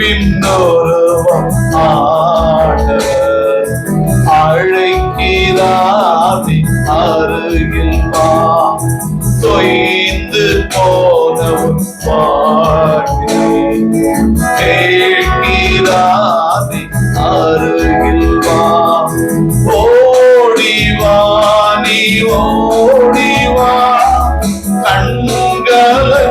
பின்னொருவம் ஆண்டவர் அழைக்கிறாதி அருகில் வா தொய்ந்து போனவன் பாட்டி கேட்கிறாதி அருகில் வா ஓடிவா நீ ஓடி வா கண்கலங்கியே